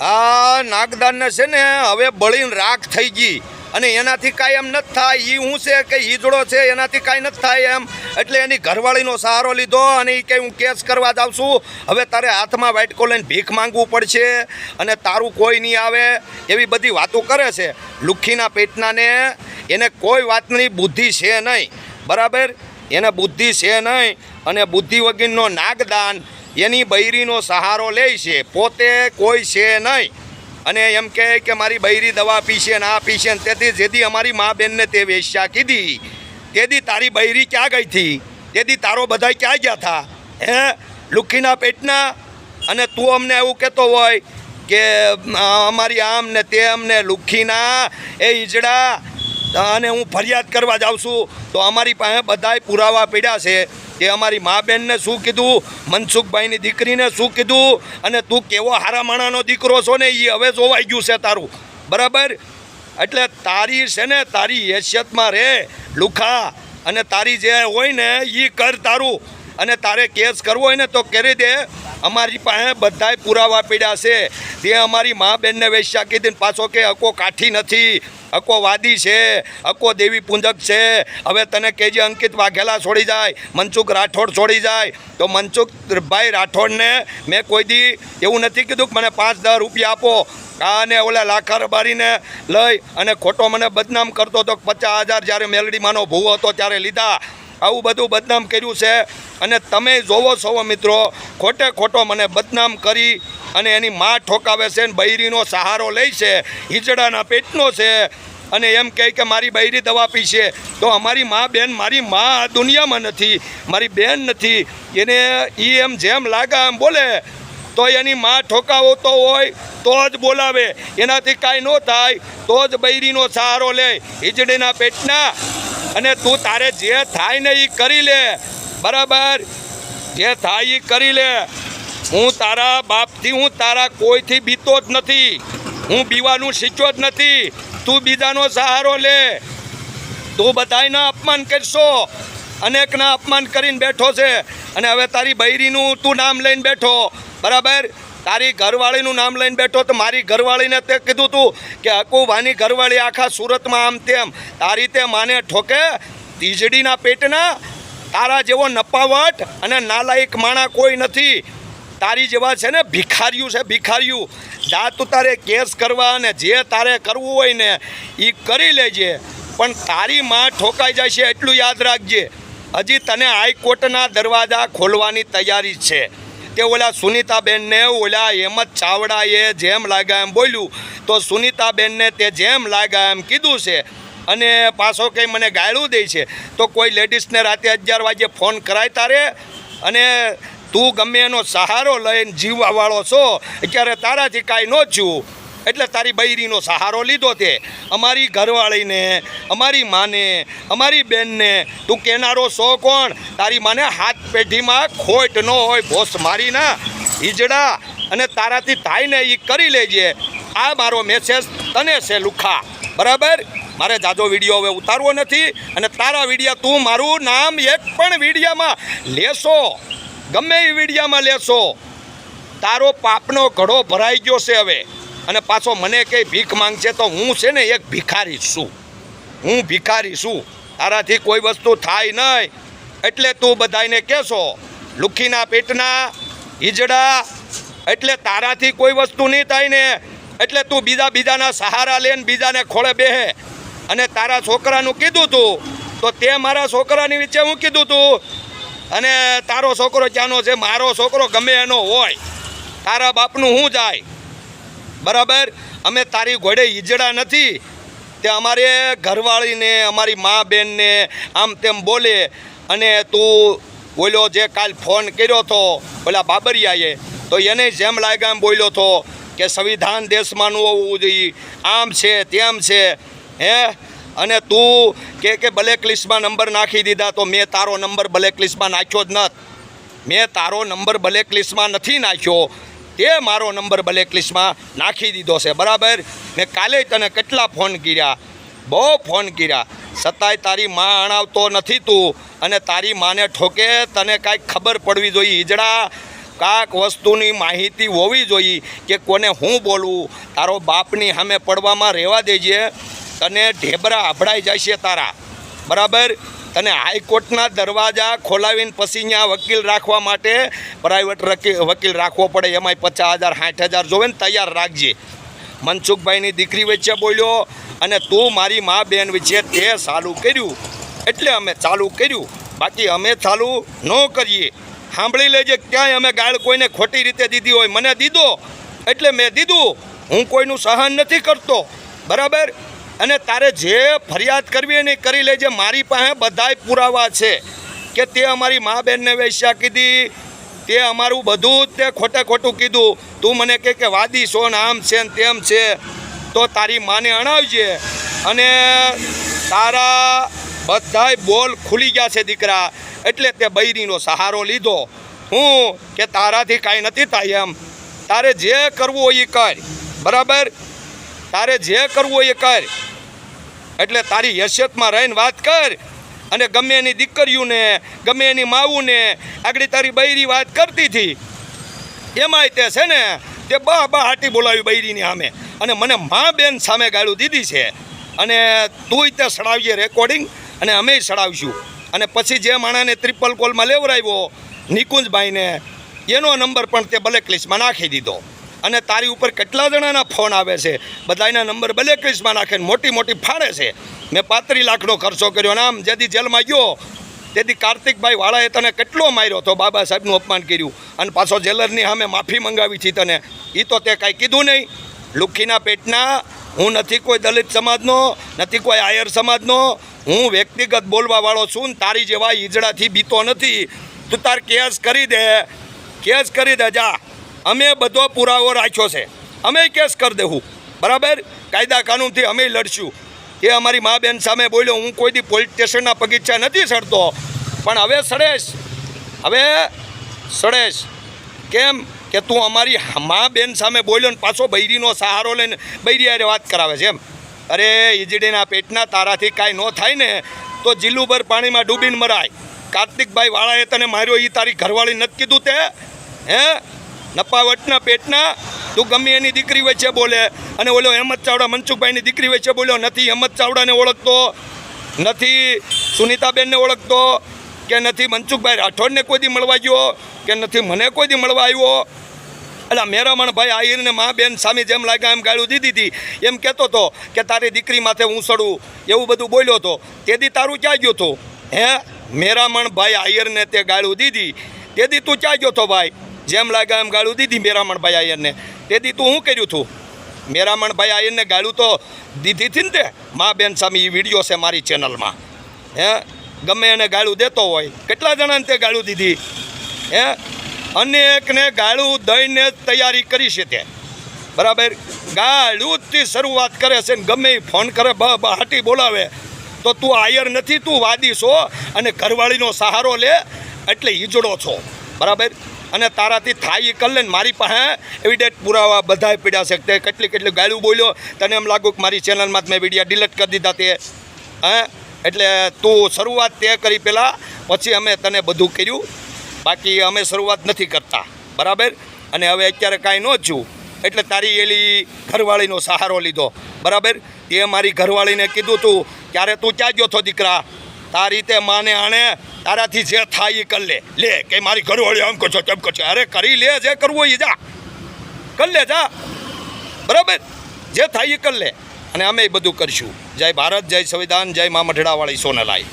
આ નાગદાનને છે ને હવે બળીને રાખ થઈ ગઈ. અને એનાથી કાંઈ એમ નથી થાય. એ હું છે કે ઈજડો છે, એનાથી કાંઈ નથી થાય એમ. એટલે એની ઘરવાળીનો સહારો લીધો અને એ કે હું કેસ કરવા જાઉં છું. હવે તારે હાથમાં વાઇટકો લઈને ભીખ માંગવું પડશે અને તારું કોઈ નહીં આવે. એવી બધી વાતો કરે છે. લુખ્ખીના પેટનાને એને કોઈ વાતની બુદ્ધિ છે નહીં. બરાબર? એને બુદ્ધિ છે નહીં. અને બુદ્ધિ વગીરનો નાગદાન એની બૈરીનો સહારો લે છે. પોતે કોઈ છે નહીં. અને એમ કહે કે મારી બૈરી દવા પીશે ને આ પીશે ને તેથી જેથી અમારી મા બેનને તે વેશ્યા કીધી. તેથી તારી બૈરી ક્યાં ગઈ હતી? તેથી તારો બધા ક્યાં ગયા હતા હે? લુખીના પેટના? અને તું અમને એવું કહેતો હોય કે અમારી આમ ને તેમ ને લુખીના, એ ઈજડા. અને હું ફરિયાદ કરવા જાઉં છું. તો અમારી પાસે બધાય પુરાવા પીડ્યા છે. કે અમારી મા બેનને શું કીધું? મનસુખભાઈની દીકરીને શું કીધું? અને તું કેવો હારા માણાનો દીકરો છો ને એ હવે જોવાઈ ગયું છે તારું. બરાબર? એટલે તારી છે ને, તારી હેસિયતમાં રહે લુખા. અને તારી જે હોય ને એ કર તારું. અને તારે કેસ કરવો હોય ને તો કરી દે. અમારી પાસે બધાય પુરાવા પીડ્યા છે. તે અમારી મા બેનને વેશ્યા કીધી પાછો કે અકો કાઠી નથી, અકો વાદી છે, અકો દેવી પૂંજક છે. હવે તને કેજી અંકિત વાઘેલા છોડી જાય, મનસુખ રાઠોડ છોડી જાય. તો મનસુખભાઈ રાઠોડને મેં કોઈ દી એવું નથી કીધું કે મને પાંચ, દસ રૂપિયા આપો. આને ઓલા લાખાર બારીને લઈ અને ખોટો મને બદનામ કરતો હતો પચાસ હજાર જ્યારે મેલડીમાંનો ભૂવો હતો ત્યારે લીધા. આવું બધું બદનામ કર્યું છે. અને તમે જોવો છો મિત્રો, ખોટે ખોટો મને બદનામ કરી અને એની માં ઠોકાવે છે ને બૈરીનો સહારો લે છે હિજડાના પેટનો છે. અને એમ કહે કે મારી બૈરી દવા પીશે તો અમારી મા બેન મારી મા દુનિયામાં નથી, મારી બેન નથી. એને એ એમ જેમ લાગે એમ બોલે, તો એની માં ઠોકાવતો હોય, તો જ બોલાવે. એનાથી કાંઈ ન થાય, તો જ બૈરીનો સહારો લે. હિજડીના પેટના અને તું તારે જે થાય ને એ કરી લે. બરાબર? જે થાય એ કરી લે. હું તારા બાપથી, હું તારા કોઈથી બીતો જ નથી. હું બીવાનું શીખ્યો જ નથી. તું બીજાનો સહારો લે. તું બધાયના અપમાન કરશો. અનેકના અપમાન કરીને બેઠો છે. અને હવે તારી બૈરીનું તું નામ લઈને બેઠો. બરાબર? તારી ઘરવાળીનું નામ લઈને બેઠો તો મારી ઘરવાળીને તે કીધું તું કે હકુભાની ઘરવાળી આખા સુરતમાં આમ તેમ. તારી તે માને ઠોકે તીજડીના પેટના તારા જેવો નપાવટ અને નાલાયક માણા કોઈ નથી. તારી જેવા છે ને ભિખાર્યું છે ભિખાર્યું જા તું તારે કેસ કરવા અને જે તારે કરવું હોય ને એ કરી લેજે. પણ તારી માં ઠોકાઈ જાય છે એટલું યાદ રાખજે. હજી તને હાઈકોર્ટના દરવાજા ખોલવાની તૈયારી છે. તે ઓલા સુનીતાબેનને ઓલા હેમત ચાવડાએ જેમ લાગ્યા એમ બોલ્યું, તો સુનીતાબેનને તે જેમ લાગ્યા એમ કીધું છે અને પાછો કંઈ મને ગાળું દે છે, તો કોઈ લેડીઝને રાતે અગિયાર વાગે ફોન કરાય તારે? અને તું ગમે એનો સહારો લઈને જીવવાવાળો છો, અત્યારે તારાથી કાંઈ ન છું. એટલે તારી બૈરીનો સહારો લીધો તે. અમારી ઘરવાળીને, અમારી માને, અમારી બેનને, તું કેનારો સો કોણ? તારી માને હાથ પેઢીમાં ખોટ ન હોય, ભોસ મારી ના. ઈજડા અને તારાથી થાય એ કરી લેજે. આ મારો મેસેજ તને છે, લુખા. બરાબર? મારે જાજો વીડિયો હવે ઉતારવો નથી અને તારા વિડીયા તું મારું નામ એક પણ વિડીયામાં લેશો. ગમે એ વિડીયામાં લેશો. તારો પાપનો ઘડો ભરાઈ ગયો છે હવે. અને પાછો મને કંઈ ભીખ માંગશે તો હું છે ને એક ભિખારી છું. હું ભિખારી છું. તારાથી કોઈ વસ્તુ થાય નહીં. એટલે તું બધાને કહેશો, લુખીના પેટના, ઈજડા, એટલે તારાથી કોઈ વસ્તુ નહીં થાય ને, એટલે તું બીજા બીજાના સહારા લઈને બીજાને ખોળે બેહે. અને તારા છોકરાનું કીધું તું, તો તે મારા છોકરાની વિશે હું કીધું તું? અને તારો છોકરો ક્યાંનો છે, મારો છોકરો ગમે એનો હોય. તારા બાપનું હું જાય? બરાબર? અમે તારી ઘોડે ઈજડા નથી. તે અમારે ઘરવાળીને, અમારી મા બેનને આમ તેમ બોલે અને તું બોલ્યો જે કાલ ફોન કર્યો હતો ઓલા બાબરિયાએ, તો એને જેમ લાગ્યા એમ બોલ્યો હતો કે સંવિધાન દેશમાંનું હોવું જોઈએ. આમ છે, તેમ છે, હે? અને તું કે કે બ્લેકલિસ્ટમાં નંબર નાખી દીધા તો મેં તારો નંબર બ્લેક લિસ્ટમાં નાખ્યો જ નથી મેં તારો નંબર બ્લેક લિસ્ટમાં નથી નાખ્યો. તે મારો નંબર બ્લેકલિસ્ટમાં નાખી દીધો છે, બરાબર? મેં કાલે તને કેટલા ફોન કર્યા? બહુ ફોન કર્યા. છતાંય તારી માં અણાવતો નથી તું અને તારી માને ઠોકે તને કાંઈક ખબર પડવી જોઈએ. ઈજડા કાંક વસ્તુની માહિતી હોવી જોઈએ કે કોને હું બોલવું તારો બાપની સામે પડવામાં રહેવા દેજે. તને ઢેબરા અભડાઈ જાય છે તારા. બરાબર? તને હાઈકોર્ટના દરવાજા ખોલાવીને પછી ત્યાં વકીલ રાખવા માટે પ્રાઇવેટ વકીલ રાખવો પડે. એમાંય પચાસ હજાર, સાઠ હજાર જોવે ને તૈયાર રાખજે. મનસુખભાઈની દીકરી વચ્ચે બોલ્યો, અને તું મારી મા બેન વચ્ચે તે ચાલુ કર્યું. એટલે અમે ચાલુ કર્યું. બાકી અમે ચાલુ ન કરીએ. સાંભળી લેજે, ક્યાંય અમે ગાળ કોઈને ખોટી રીતે દીધી હોય. મને દીધો. એટલે મેં દીધું. હું કોઈનું સહન નથી કરતો. બરાબર? અને તારે જે ફરિયાદ કરવી એની કરી લેજે. મારી પાસે બધાય પુરાવા છે કે તે અમારી મા બેનને વેશ્યા કીધી, તે અમારું બધું જ તે ખોટે ખોટું કીધું. તું મને કહે કે વાદી સોન આમ છે ને તેમ છે, તો તારી માને અણાવજે. અને તારા બધાય બોલ ખુલી ગયા છે દીકરા, એટલે તે બૈરીનો સહારો લીધો. હું કે તારાથી કાંઈ નથી થાય એમ. તારે જે કરવું હોય એ કર. બરાબર? તારે જે કરવું હોય એ કર. એટલે તારી હેસિયતમાં રહીને વાત કર અને ગમે એની દીકરીઓને, ગમે એની માવુને આગળ તારી બૈરી વાત કરતી હતી. એમાંય તે છે ને, તે બા બા હાટી બોલાવી બૈરીની સામે. અને મને મા બેન સામે ગાળું દીધી છે. અને તુંય તે સડાવીએ રેકોર્ડિંગ અને અમે સડાવશું અને પછી જે માણાને ત્રિપલ કોલમાં લેવરાવ્યો, નિકુંજભાઈને, એનો નંબર પણ તે બ્લેકલિસ્ટમાં નાખી દીધો. અને તારી ઉપર કેટલા જણાના ફોન આવે છે? બધાના નંબર ભલે ક્રિસમાં નાખીને મોટી મોટી ફાડે છે. મેં પાંત્રીસ લાખનો ખર્ચો કર્યો અને આમ જેથી જેલમાં ગયો. તેથી કાર્તિકભાઈ વાળાએ તને કેટલો માર્યો? તો બાબા સાહેબનું અપમાન કર્યું. અને પાછો જેલરની સામે માફી મંગાવી છે તને. એ તો તે કાંઈ કીધું નહીં. લુખીના પેટના, હું નથી કોઈ દલિત સમાજનો, નથી કોઈ આયર સમાજનો. હું વ્યક્તિગત બોલવાવાળો છું ને તારી જેવા ઈજડાથી બીતો નથી. તું તાર કેસ કરી દે. કેસ કરી દે, જા. અમે બધો પુરાવો રાખ્યો છે. અમે કેસ કરી દેવું બરાબર? કાયદા કાનૂનથી અમે લડશું. એ અમારી મા બેન સામે બોલ્યો, હું કોઈ દી પોલીસ સ્ટેશનના પગીચા નથી સડતો. પણ હવે સડેશ. હવે સડેશ. કેમ? કે તું અમારી મા બેન સામે બોલ્યો ને પાછો બૈરીનો સહારો લઈને બૈરી અરે વાત કરાવે છે એમ. અરે, ઈજડીના પેટના તારાથી કાંઈ ન થાય ને, તો જીલુભર પાણીમાં ડૂબીને મરાય. કાર્તિકભાઈ વાળાએ તને માર્યો એ તારી ઘરવાળી નથી કીધું તે? હે? નપાવટના પેટના, તું ગમે એની દીકરી વચ્ચે બોલે. અને ઓલો હેમંત ચાવડા, મનસુખભાઈની દીકરી વચ્ચે બોલ્યો, નથી. હેમંત ચાવડાને ઓળખતો, નથી. સુનીતાબેનને ઓળખતો, કે નથી. મનસુખભાઈ રાઠોડને કોઈ દી મળવા ગયો, કે નથી. મને કોઈ દી મળવા આવ્યો. એટલે મેરામણભાઈ આહિરને મા બેન સામે જેમ લાગ્યા એમ ગાળું દીધી. હતી એમ કહેતો હતો કે, તારી દીકરી માથે હું સડું. એવું બધું બોલ્યો હતો તેથી તારું ક્યાં ગયો હતો? હે? મેરામણભાઈ આહિરને તે ગાળું દીધી તેથી તું ક્યાં ગયો હતો ભાઈ? જેમ લાગ્યા એમ ગાળું. દીધી મેરામણ ભાઈ આયરને. તેથી તું શું કર્યું તું? મેરામણ ભાઈ આયરને ગાળું તો દીધી હતી ને તે. મા બેન સામે એ વીડિયો છે મારી ચેનલમાં. હે? ગમે એને ગાળું દેતો હોય. કેટલા જણાને તે ગાળું દીધી? હે? અનેકને ગાળું દઈને તૈયારી કરી છે તે. બરાબર? ગાળુંથી શરૂઆત કરે છે ને ગમે ફોન કરે, બ હાટી બોલાવે. તો તું આયર નથી, તું વાદી છો અને ઘરવાળીનો સહારો લે એટલે ઈજડો છો. બરાબર? અને તારાથી થાય એ કર લે ને મારી પાસે એવિડેન્ટ પુરાવા બધાય પીડ્યા છે. તે કેટલી કેટલી ગાળું બોલ્યો. તને એમ લાગુ કે મારી ચેનલમાં મેં વિડીયા ડિલીટ કરી દીધા તે. હે? એટલે તું શરૂઆત તે કરી પહેલાં પછી અમે તને બધું કર્યું. બાકી અમે શરૂઆત નથી કરતા. બરાબર? અને હવે અત્યારે કાંઈ ન છું એટલે તારી એલી ઘરવાળીનો સહારો લીધો. બરાબર? તે મારી ઘરવાળીને કીધું તું ત્યારે તું ક્યાં ગયો છો દીકરા? તારી રીતે માને આણે તારાથી જે થાય એ કર લે. લે, કે મારી ઘરવાળી આમ કરશો તેમ કરશો અરે, કરી લે, જે કરવું હોય એ જા. કર લે, જા. બરાબર? જે થાય એ કર લે. અને અમે બધું કરશું. જય ભારત, જય સંવિધાન, જય મા મઢડાવાળી સોનલાઈ